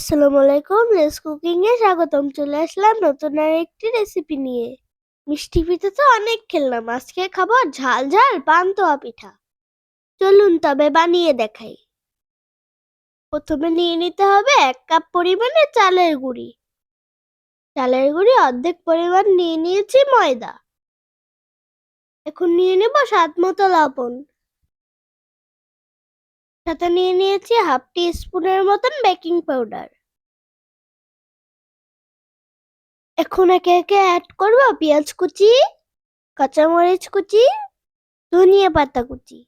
আসসালামু আলাইকুম, less cooking এ স্বাগতম। চলে আসলাম নতুন আর একটি রেসিপি নিয়ে। মিষ্টি পিঠা তো অনেক খেললাম। আজকে খাব ঝাল ঝাল পান্তুয়া পিঠা। চলুন তবে বানিয়ে দেখাই। প্রথমে নিয়ে নিতে হবে এক কাপ পরিমাণে চালের গুঁড়ি। চালের গুঁড়ি অর্ধেক পরিমাণ নিয়ে নিয়েছি ময়দা। এখন নিয়ে নেব স্বাদ মতো লবণ। সাথে নিয়ে নিয়েছি হাফ টি স্পুনের মতন বেকিং পাউডার। এখন একে একে অ্যাড করব পেঁয়াজ কুচি, কাঁচামরিচ কুচি, ধনিয়া পাতা কুচি।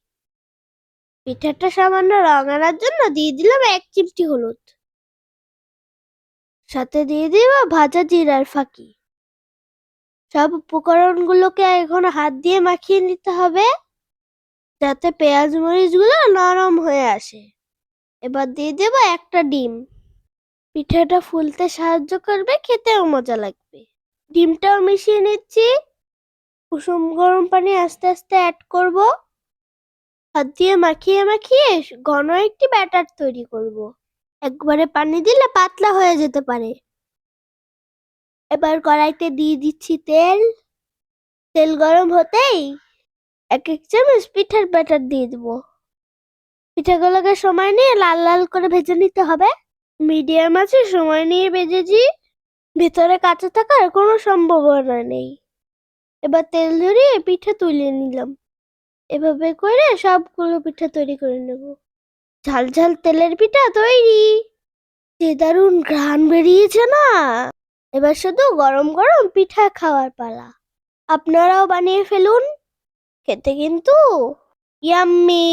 পিঠাটা সামান্য রং আনার জন্য দিয়ে দিলাম এক চিমটি হলুদ। সাথে দিয়ে দিব ভাজা জিরার ফাঁকি। সব উপকরণগুলোকে এখন হাত দিয়ে মাখিয়ে নিতে হবে। যাতে পেঁয়াজ মরিচগুলো নরম হয়ে আসে। এবার দিয়ে দেবো একটা ডিম। পিঠাটা ফুলতে সাহায্য করবে, খেতেও মজা লাগবে। ডিমটাও মিশিয়ে নিচ্ছি। কুসুম গরম পানি আস্তে আস্তে অ্যাড করব। হাত দিয়ে মাখিয়ে মাখিয়ে ঘন একটি ব্যাটার তৈরি করব। একবারে পানি দিলে পাতলা হয়ে যেতে পারে। এবার কড়াইতে দিয়ে দিচ্ছি তেল। তেল গরম হতেই এক এক চামচ পিঠার ব্যাটার দিয়ে দেবো। পিঠাগুলোকে সময় নিয়ে লাল লাল করে ভেজে নিতে হবে। মিডিয়াম আছে, সময় নিয়ে ভেজেছি। ভেতরে কাঁচা থাকার কোনো সম্ভাবনা নেই। এবার তেল ধরিয়ে পিঠা তুলে নিলাম। এভাবে করে সবগুলো পিঠা তৈরি করে নেব। ঝাল ঝাল তেলের পিঠা তৈরি। যে দারুণ ঘ্রাণ বেরিয়েছে না? এবার শুধু গরম গরম পিঠা খাওয়ার পালা। আপনারাও বানিয়ে ফেলুন। খেতে কিন্তু ইয়াম্মি